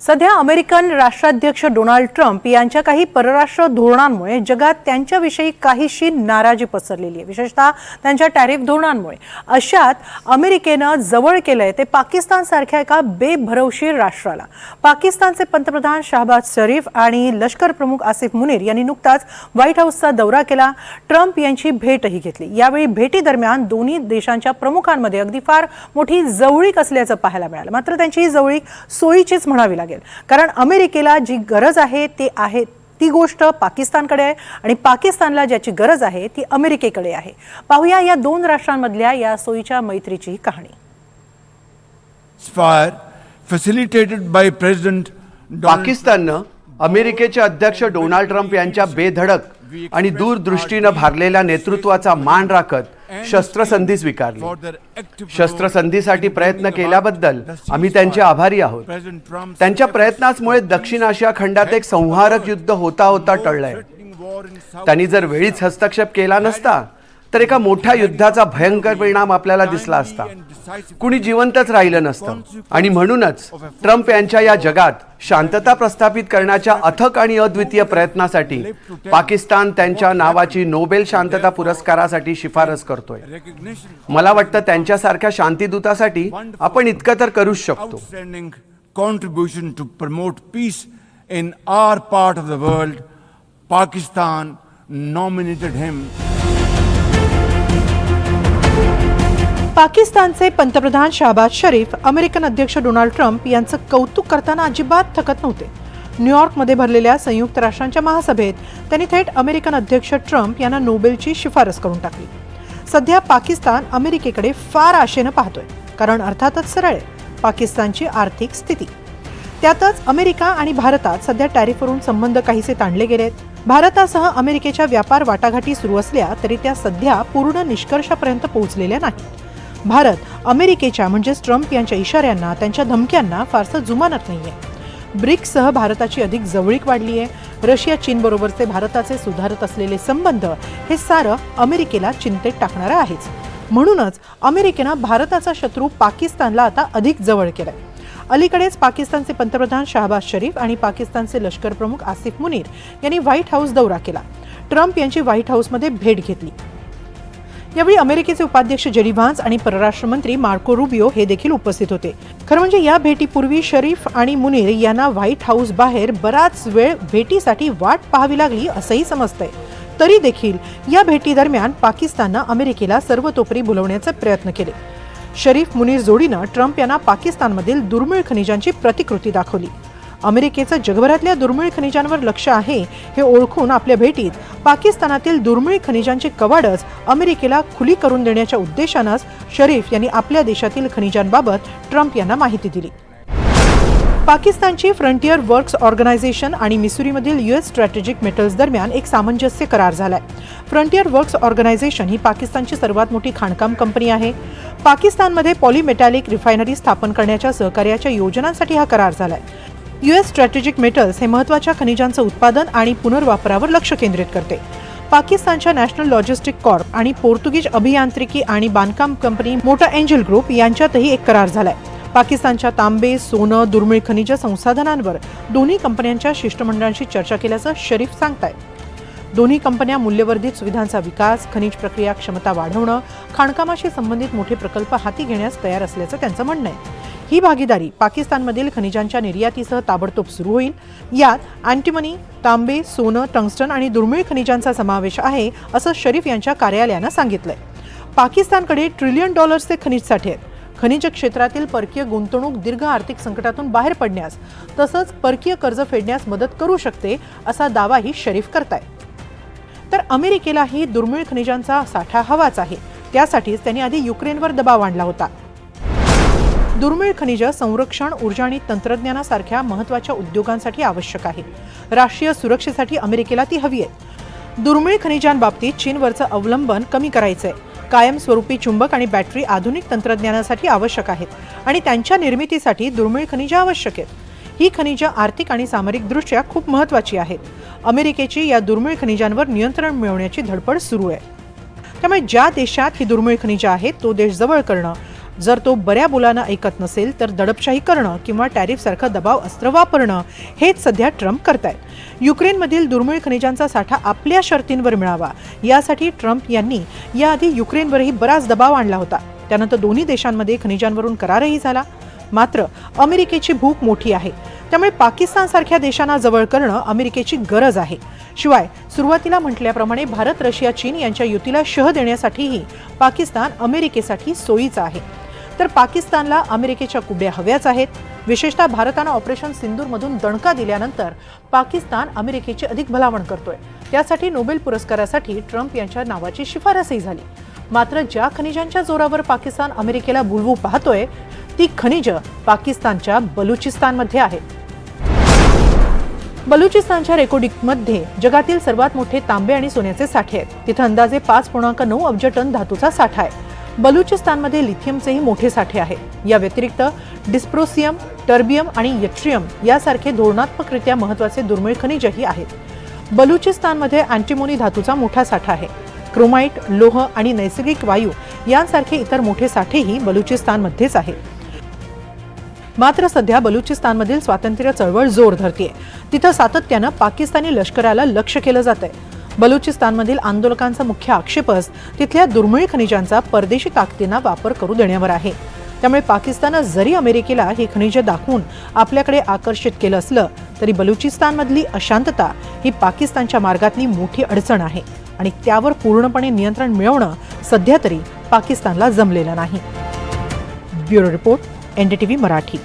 सध्या अमेरिकन राष्ट्राध्यक्ष Donald Trump यांच्या काही परराष्ट्र धोरणांमुळे जगात त्यांच्याविषयी काहीशी नाराजी पसरलेली आहे. विशेषतः त्यांच्या टॅरिफ धोरणांमुळे. अशात अमेरिकेनं जवळ केलंय ते पाकिस्तानसारख्या एका बेभरवशीर राष्ट्राला. पाकिस्तानचे पंतप्रधान शहबाज शरीफ आणि लष्कर प्रमुख आसिफ मुनीर यांनी नुकताच व्हाईट हाऊसचा दौरा केला. ट्रम्प यांची भेटही घेतली. यावेळी भेटीदरम्यान दोन्ही देशांच्या प्रमुखांमध्ये अगदी फार मोठी जवळीक असल्याचं पाहायला मिळालं. मात्र त्यांची ही जवळीक सोयीचीच म्हणावी लागेल. कारण अमेरिकेला जी गरज आहे ते आहे ती गोष्ट पाकिस्तानकडे आहे आणि पाकिस्तानला ज्याची गरज आहे ती अमेरिकेकडे आहे. पाहूया या दोन राष्ट्रांमधल्या या सोयीच्या मैत्रीची कहाणी. By President Donald पाकिस्ताननं अमेरिकेचे अध्यक्ष डोनाल्ड ट्रम्प यांच्या बेधडक आणि दूरदृष्टीनं भारलेल्या नेतृत्वाचा मान राखत शस्त्रसंधी स्वीकारली. शस्त्रसंधीसाठी प्रयत्न केल्याबद्दल आम्ही त्यांचे. आभारी आहोत. त्यांच्या प्रयत्नांमुळे दक्षिण आशिया खंडात एक संहारक युद्ध होता होता टळलंय. त्यांनी जर वेळीच हस्तक्षेप केला नसता तर एका मोठ्या युद्धाचा भयंकर परिणाम आपल्याला दिसला असता. कुणी जिवंतच राहिलं नसतं. आणि म्हणूनच ट्रम्प यांच्या या जगात शांतता प्रस्थापित करण्याच्या अथक आणि अद्वितीय प्रयत्नासाठी पाकिस्तान त्यांच्या नावाची नोबेल शांतता पुरस्कारासाठी शिफारस करतोय. मला वाटतं त्यांच्यासारख्या शांतीदूतासाठी आपण इतकं तर करूच शकतो. Contribution to promote peace in our part of the world Pakistan nominated him पाकिस्तानचे पंतप्रधान शहबाज शरीफ अमेरिकन अध्यक्ष डोनाल्ड ट्रम्प यांचं कौतुक करताना अजिबात थकत नव्हते. न्यूयॉर्कमध्ये भरलेल्या संयुक्त राष्ट्रांच्या महासभेत त्यांनी थेट अमेरिकन अध्यक्ष ट्रम्प यांना नोबेलची शिफारस करून टाकली. सध्या पाकिस्तान अमेरिकेकडे फार आशेनं पाहतोय कारण अर्थातच सरळ आहे पाकिस्तानची आर्थिक स्थिती. त्यातच अमेरिका आणि भारतात सध्या टॅरिफवरून संबंध काहीसे ताणले गेलेत. भारतासह अमेरिकेच्या व्यापार वाटाघाटी सुरू असल्या तरी त्या सध्या पूर्ण निष्कर्षापर्यंत पोहोचलेल्या नाहीत. भारत अमेरिकेच्या म्हणजेच ट्रम्प यांच्या इशाऱ्यांना त्यांच्या धमक्यांना फारसं जुमानत नाहीये. ब्रिक्ससह भारताची अधिक जवळीक वाढली आहे रशिया चीनबरोबरचे भारताचे सुधारत असलेले संबंध हे सारं अमेरिकेला चिंतेत टाकणारं आहेच. म्हणूनच अमेरिकेनं भारताचा शत्रू पाकिस्तानला आता अधिक जवळ केलाय. अलीकडेच पाकिस्तानचे पंतप्रधान शहाबाज शरीफ आणि पाकिस्तानचे लष्कर प्रमुख आसिफ मुनीर यांनी व्हाईट हाऊस दौरा केला. ट्रम्प यांची व्हाईट हाऊसमध्ये भेट घेतली. यावेळी अमेरिकेचे उपाध्यक्ष जेडी व्हान्स आणि परराष्ट्र मंत्री मार्को रुबिओ हे देखील उपस्थित होते. खरं म्हणजे या भेटीपूर्वी शरीफ आणि मुनीर यांना व्हाईट हाऊस बाहेर बराच वेळ भेटीसाठी वाट पाहावी लागली असंही समजतंय. तरी देखील या भेटीदरम्यान पाकिस्ताननं अमेरिकेला सर्वतोपरी बोलवण्याचे प्रयत्न केले. शरीफ मुनीर जोडीनं ट्रम्प यांना पाकिस्तानमधील दुर्मिळ खनिजांची प्रतिकृती दाखवली. अमेरिकेचं जगभरातल्या दुर्मिळ खनिजांवर लक्ष आहे हे ओळखून आपल्या भेटीत पाकिस्तानातील दुर्मिळ खनिजांची कवाडच अमेरिकेला खुली करून देण्याच्या उद्देशानंच शरीफ यांनी आपल्या देशातील खनिजांबाबत ट्रम्प यांना माहिती दिली. पाकिस्तानची फ्रंटियर वर्क्स ऑर्गनायझेशन आणि मिसुरीमधील युएस स्ट्रॅटेजिक मेटल्स दरम्यान एक सामंजस्य करार झालाय. फ्रंटियर वर्क्स ऑर्गनायझेशन ही पाकिस्तानची सर्वात मोठी खाणकाम कंपनी आहे. पाकिस्तानमध्ये पॉलिमेटॅलिक रिफायनरी स्थापन करण्याच्या सहकार्याच्या योजनांसाठी हा करार झालाय. युएस स्ट्रॅटेजिक मेटल्स हे महत्त्वाच्या खनिजांचं उत्पादन आणि पुनर्वापरावर लक्ष केंद्रित करते. पाकिस्तानच्या नॅशनल लॉजिस्टिक कॉर्प आणि पोर्तुगीज अभियांत्रिकी आणि बांधकाम कंपनी मोटा एंजल ग्रुप यांच्यातही एक करार झालाय. पाकिस्तानच्या तांबे सोनं दुर्मिळ खनिज संसाधनांवर दोन्ही कंपन्यांच्या शिष्टमंडळांशी चर्चा केल्याचं शरीफ सांगताय. दोन्ही कंपन्या मूल्यवर्धित सुविधांचा विकास खनिज प्रक्रिया क्षमता वाढवणं खाणकामाशी संबंधित मोठे प्रकल्प हाती घेण्यास तयार असल्याचं त्यांचं म्हणणं आहे. ही भागीदारी पाकिस्तानमधील खनिजांच्या निर्यातीसह ताबडतोब सुरू होईल. यात अँटिमनी तांबे सोनं टंगस्टन आणि दुर्मिळ खनिजांचा समावेश आहे असं शरीफ यांच्या कार्यालयानं सांगितलंय. पाकिस्तानकडे ट्रिलियन डॉलर्सचे खनिज साठे आहेत. खनिज क्षेत्रातील परकीय गुंतवणूक दीर्घ आर्थिक संकटातून बाहेर पडण्यास तसंच परकीय कर्ज फेडण्यास मदत करू शकते असा दावाही शरीफ करतायत तर अमेरिकेलाही दुर्मिळ खनिजांचा साठा हवाच आहे. त्यासाठीच त्यांनी आधी युक्रेनवर दबाव आणला होता. दुर्मिळ खनिज संरक्षण ऊर्जा आणि तंत्रज्ञानासारख्या महत्त्वाच्या उद्योगांसाठी आवश्यक आहे. राष्ट्रीय सुरक्षेसाठी अमेरिकेला ती हवी आहे. दुर्मिळ खनिजांबाबतीत चीनवरचं अवलंबन कमी करायचं आहे कायमस्वरूपी चुंबक आणि बॅटरी आधुनिक तंत्रज्ञानासाठी आवश्यक आहेत आणि त्यांच्या निर्मितीसाठी दुर्मिळ खनिजं आवश्यक आहेत. ही खनिजं आर्थिक आणि सामरिकदृष्ट्या खूप महत्त्वाची आहेत. अमेरिकेची या दुर्मिळ खनिजांवर नियंत्रण मिळवण्याची धडपड सुरू आहे. त्यामुळे ज्या देशात ही दुर्मिळ खनिजं आहेत तो देश जवळ करणं जर तो बऱ्या बोलानं ऐकत नसेल तर दडपशाही करणं किंवा टॅरिफसारखं दबाव अस्त्र वापरणं हेच सध्या ट्रम्प करतायत. युक्रेनमधील दुर्मिळ खनिजांचा साठा आपल्या शर्तींवर मिळावा यासाठी ट्रम्प यांनी याआधी युक्रेनवरही बराच दबाव आणला होता. त्यानंतर दोन्ही देशांमध्ये खनिजांवरून करारही झाला. मात्र अमेरिकेची भूक मोठी आहे. त्यामुळे पाकिस्तानसारख्या देशांना जवळ करणं अमेरिकेची गरज आहे. शिवाय सुरुवातीला म्हटल्याप्रमाणे भारत रशिया चीन यांच्या युतीला शह देण्यासाठीही पाकिस्तान अमेरिकेसाठी सोयीचा आहे. तर पाकिस्तानला अमेरिकेच्या कुब्या हव्याच आहेत. विशेषतः भारतानं ऑपरेशन सिंदूरमधून दणका दिल्यानंतर पाकिस्तान अमेरिकेची अधिक भलावण करतोय. त्यासाठी नोबेल पुरस्कारासाठी ट्रम्प यांच्या नावाची शिफारसही झाली. मात्र ज्या खनिजांच्या जोरावर पाकिस्तान अमेरिकेला बुलवू पाहतोय ती खनिज पाकिस्तानच्या बलुचिस्तानमध्ये आहेत. बलुचिस्तानच्या रेकोडिकमध्ये जगातील सर्वात मोठे तांबे आणि सोन्याचे साठे आहेत. तिथं अंदाजे पाच पूर्णांक नऊ अब्ज टन धातूचा साठा आहे. बलुचिस्तानमध्ये लिथियमचेही मोठे साठे आहेत या व्यतिरिक्त डिस्प्रोसियम टर्बियम आणि यट्रियम यासारखे धोरणात्मकरित्या महत्त्वाचे दुर्मिळ खनिजही आहेत. बलुचिस्तानमध्ये अँटिमोनी धातूचा मोठा साठा आहे. क्रोमाइट लोह आणि नैसर्गिक वायू यांसारखे इतर मोठे साठेही बलुचिस्तानमध्येच आहेत. मात्र सध्या बलुचिस्तानमधील स्वातंत्र्य चळवळ जोर धरतीये. तिथं सातत्यानं पाकिस्तानी लष्कराला लक्ष केलं जात आहे बलुचिस्तानमधील आंदोलकांचा मुख्य आक्षेपच तिथल्या दुर्मिळ खनिजांचा परदेशी ताकदींना वापर करू देण्यावर आहे. त्यामुळे पाकिस्तानं जरी अमेरिकेला ही खनिजं दाखवून आपल्याकडे आकर्षित केलं असलं तरी बलुचिस्तानमधली अशांतता ही पाकिस्तानच्या मार्गातली मोठी अडचण आहे आणि त्यावर पूर्णपणे नियंत्रण मिळवणं सध्या तरी पाकिस्तानला जमलेलं नाही. Bureau report NDTV Marathi.